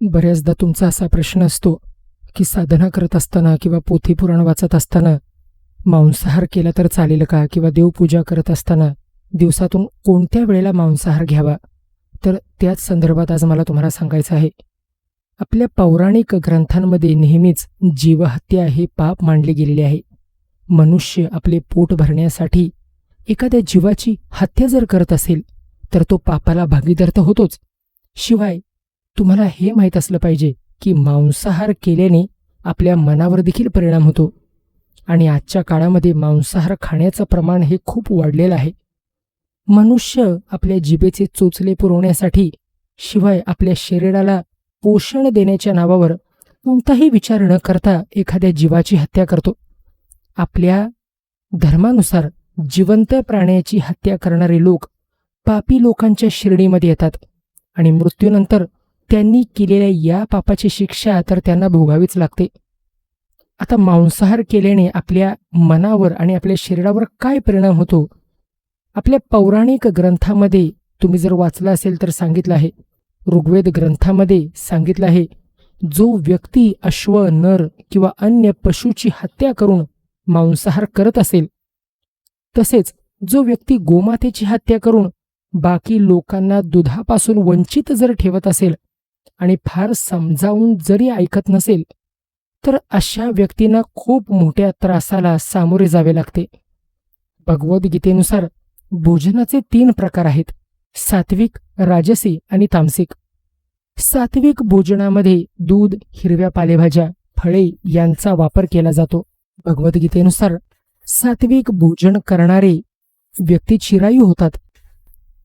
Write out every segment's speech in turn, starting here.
बऱ्याचदा तुमचा असा प्रश्न असतो की साधना करत असताना किंवा पोथी पुराण वाचत असताना मांसाहार केला तर चालेल का? किंवा देवपूजा करत असताना दिवसातून कोणत्या वेळेला मांसाहार घ्यावा? तर त्याच संदर्भात आज मला तुम्हाला सांगायचं आहे. आपल्या पौराणिक ग्रंथांमध्ये नेहमीच जीवहत्या हे पाप मांडले गेलेले आहे. मनुष्य आपले पोट भरण्यासाठी एखाद्या जीवाची हत्या जर करत असेल तर तो पापाला भागीदार तर होतोच. शिवाय तुम्हाला हे माहीत असलं पाहिजे की मांसाहार केल्याने आपल्या मनावर देखील परिणाम होतो. आणि आजच्या काळामध्ये मांसाहार खाण्याचं प्रमाण हे खूप वाढलेलं आहे. मनुष्य आपल्या जिभेचे चोचले पुरवण्यासाठी शिवाय आपल्या शरीराला पोषण देण्याच्या नावावर कोणताही विचार न करता एखाद्या जीवाची हत्या करतो. आपल्या धर्मानुसार जिवंत प्राण्याची हत्या करणारे लोक पापी लोकांच्या शिर्डीमध्ये येतात आणि मृत्यूनंतर त्यांनी केलेल्या या पापाची शिक्षा तर त्यांना भोगावीच लागते. आता मांसाहार केल्याने आपल्या मनावर आणि आपल्या शरीरावर काय परिणाम होतो? आपल्या पौराणिक ग्रंथामध्ये तुम्ही जर वाचलं असेल तर सांगितलं आहे. ऋग्वेद ग्रंथामध्ये सांगितलं आहे जो व्यक्ती अश्व नर किंवा अन्य पशुची हत्या करून मांसाहार करत असेल तसेच जो व्यक्ती गोमातेची हत्या करून बाकी लोकांना दुधापासून वंचित जर ठेवत असेल आणि फार समजावून जरी ऐकत नसेल तर अशा व्यक्तींना खूप मोठ्या त्रासाला सामोरे जावे लागते. भगवद्गीतेनुसार भोजनाचे तीन प्रकार आहेत सात्विक राजसी आणि तामसिक. सात्विक भोजनामध्ये दूध हिरव्या पालेभाज्या फळे यांचा वापर केला जातो. भगवद्गीतेनुसार सात्विक भोजन करणारे व्यक्ती चिरायू होतात.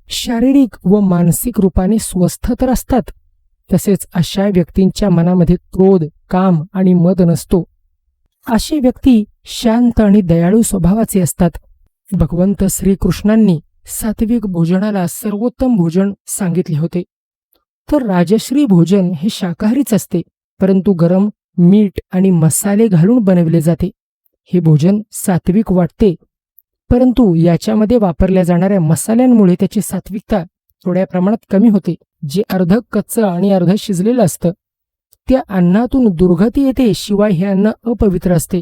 शारीरिक व मानसिक रूपाने स्वस्थ तर असतात तसेच अशा व्यक्तींच्या मनामध्ये क्रोध काम आणि मद नसतो. अशी व्यक्ती शांत आणि दयाळू स्वभावाचे असतात. भगवंत श्रीकृष्णांनी सात्विक भोजनाला सर्वोत्तम भोजन सांगितले होते. तर राजश्री भोजन हे शाकाहारीच असते परंतु गरम मीठ आणि मसाले घालून बनविले जाते. हे भोजन सात्विक वाटते परंतु याच्यामध्ये वापरल्या जाणाऱ्या मसाल्यांमुळे त्याची सात्विकता थोड्या प्रमाणात कमी होते. जे अर्ध कच्चं आणि अर्ध शिजलेलं असतं त्या अन्नातून दुर्गती येते शिवाय हे अन्न अपवित्र असते.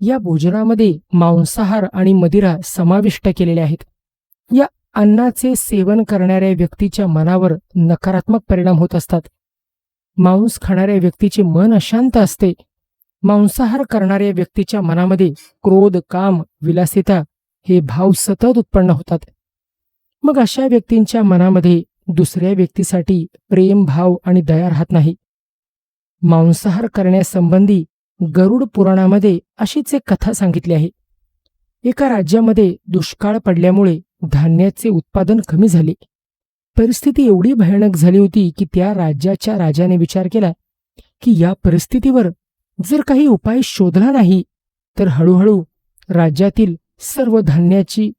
या भोजनामध्ये मांसाहार आणि मदिरा समाविष्ट केलेले आहेत. या अन्नाचे सेवन करणाऱ्या व्यक्तीच्या मनावर नकारात्मक परिणाम होत असतात. मांस खाणाऱ्या व्यक्तीचे मन अशांत असते. मांसाहार करणाऱ्या व्यक्तीच्या मनामध्ये क्रोध काम विलासिता हे भाव सतत उत्पन्न होतात. मग अशा व्यक्तींच्या मनामध्ये दुसऱ्या व्यक्तीसाठी प्रेम भाव आणि दया राहत नाही. मांसाहार करण्यासंबंधी गरुड पुराणामध्ये अशीच एक कथा सांगितली आहे. एका राज्यामध्ये दुष्काळ पडल्यामुळे धान्याचे उत्पादन कमी झाले. परिस्थिती एवढी भयानक झाली होती की त्या राज्याच्या राजाने विचार केला की या परिस्थितीवर जर काही उपाय शोधला नाही तर हळूहळू राज्यातील सर्व धान्याची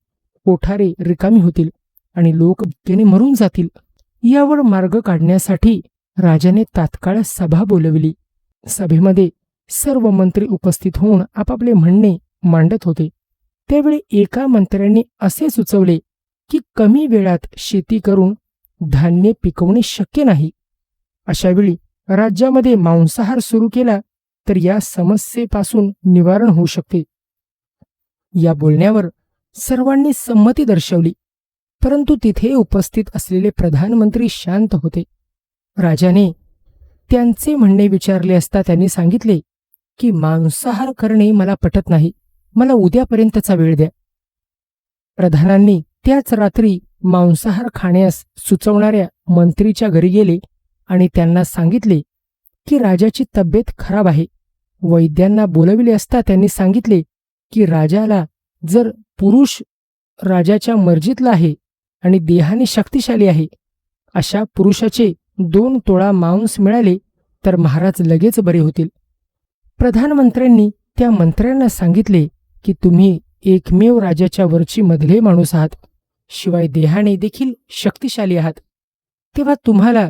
कोठारे रिकामी होतील. आणि लोक भुकेने मरून जातील. यावर मार्ग काढण्यासाठी राजाने तात्काळ सभा बोलविली. सभेमध्ये सर्व मंत्री उपस्थित होऊन आपापले म्हणणे मांडत होते. त्यावेळी एका मंत्र्यांनी असे सुचवले की कमी वेळात शेती करून धान्य पिकवणे शक्य नाही. अशावेळी राज्यामध्ये मांसाहार सुरू केला तर या समस्येपासून निवारण होऊ शकते. या बोलण्यावर सर्वांनी संमती दर्शवली. परंतु तिथे उपस्थित असलेले प्रधानमंत्री शांत होते. राजाने त्यांचे म्हणणे विचारले असता त्यांनी सांगितले की मांसाहार करणे मला पटत नाही. मला उद्यापर्यंतचा वेळ द्या. प्रधानांनी त्याच रात्री मांसाहार खाण्यास सुचवणाऱ्या मंत्रीच्या घरी गेले आणि त्यांना सांगितले की राजाची तब्येत खराब आहे. वैद्यांना बोलविले असता त्यांनी सांगितले की राजाला जर पुरुष राजाच्या मर्जीतला आहे आणि देहाने शक्तिशाली आहे. अशा पुरुषाचे दोन तोळा मांस मिळाले तर महाराज लगेच बरे होतील. प्रधानमंत्र्यांनी त्या मंत्र्यांना सांगितले की तुम्ही एकमेव राजाच्या वरची मधले माणूस आहात. शिवाय देहाने देखील शक्तिशाली आहात. तेव्हा तुम्हाला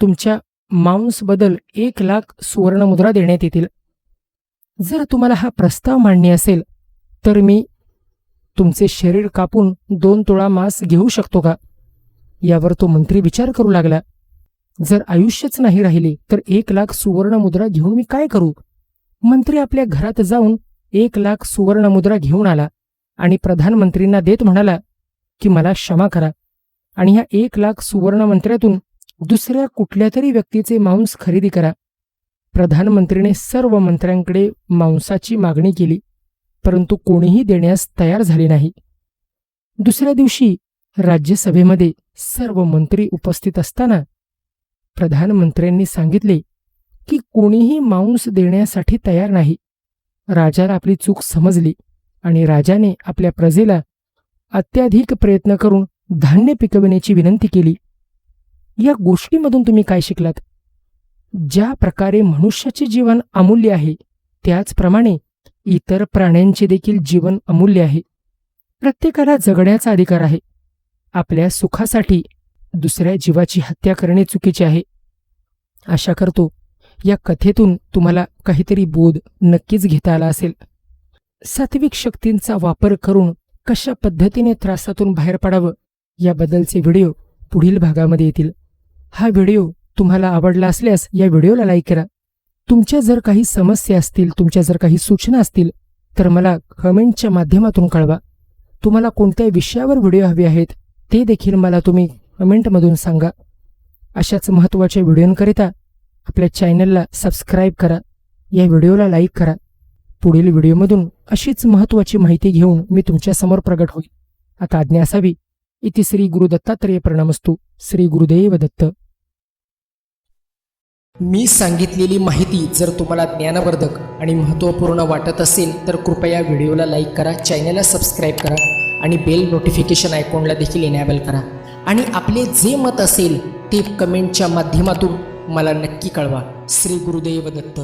तुमच्या मांसबद्दल एक लाख सुवर्णमुद्रा देण्यात येतील. जर तुम्हाला हा प्रस्ताव मांडणे असेल तर मी तुमचे शरीर कापून दोन तोळा मांस घेऊ शकतो का? यावर तो मंत्री विचार करू लागला. जर आयुष्यच नाही राहिले तर एक लाख सुवर्ण मुद्रा घेऊन मी काय करू? मंत्री आपल्या घरात जाऊन एक लाख सुवर्ण मुद्रा घेऊन आला आणि प्रधानमंत्रींना देत म्हणाला की मला क्षमा करा आणि ह्या एक लाख सुवर्ण मंत्र्यातून दुसऱ्या कुठल्या तरी व्यक्तीचे मांस खरेदी करा. प्रधानमंत्रीने सर्व मंत्र्यांकडे मांसाची मागणी केली. परंतु कोणीही देण्यास तयार झाले नाही. दुसऱ्या दिवशी राज्यसभेमध्ये सर्व मंत्री उपस्थित असताना प्रधानमंत्र्यांनी सांगितले की कोणीही मांस देण्यासाठी तयार नाही. राजाला आपली चूक समजली आणि राजाने आपल्या प्रजेला अत्याधिक प्रयत्न करून धान्य पिकविण्याची विनंती केली. या गोष्टीमधून तुम्ही काय शिकलात? ज्या प्रकारे मनुष्याचे जीवन अमूल्य आहे त्याचप्रमाणे इतर प्राण्यांचे देखील जीवन अमूल्य आहे. प्रत्येकाला जगण्याचा अधिकार आहे. आपल्या सुखासाठी दुसऱ्या जीवाची हत्या करणे चुकीचे आहे. आशा करतो या कथेतून तुम्हाला काहीतरी बोध नक्कीच घेता आला असेल. सात्विक शक्तींचा वापर करून कशा पद्धतीने त्रासातून बाहेर पडावं याबद्दलचे व्हिडिओ पुढील भागामध्ये येतील. हा व्हिडिओ तुम्हाला आवडला असल्यास या व्हिडिओला लाईक करा. तुमच्या जर काही समस्या असतील तुमच्या जर काही सूचना असतील तर मला कमेंटच्या माध्यमातून कळवा. तुम्हाला कोणत्या विषयावर व्हिडिओ हवे आहेत ते देखील मला तुम्ही कमेंटमधून सांगा. अशाच महत्त्वाच्या व्हिडिओंकरिता आपल्या चॅनलला सबस्क्राईब करा या व्हिडिओला लाईक करा. पुढील व्हिडिओमधून अशीच महत्त्वाची माहिती घेऊन मी तुमच्यासमोर प्रगट होईल. आता आज्ञा असावी. इति श्री गुरु दत्तात्रेय प्रणमस्तू. श्री गुरुदेव दत्त मी सांगितलेली माहिती जर तुम्हाला ज्ञानवर्धक आणि महत्त्वपूर्ण वाटत असेल तर कृपया व्हिडिओला लाईक करा चॅनलला सबस्क्राईब करा आणि बेल नोटिफिकेशन आयकॉनला देखील इनॅबल करा. आणि आपले जे मत असेल ते कमेंटच्या माध्यमातून मला नक्की कळवा. श्री गुरुदेव दत्त.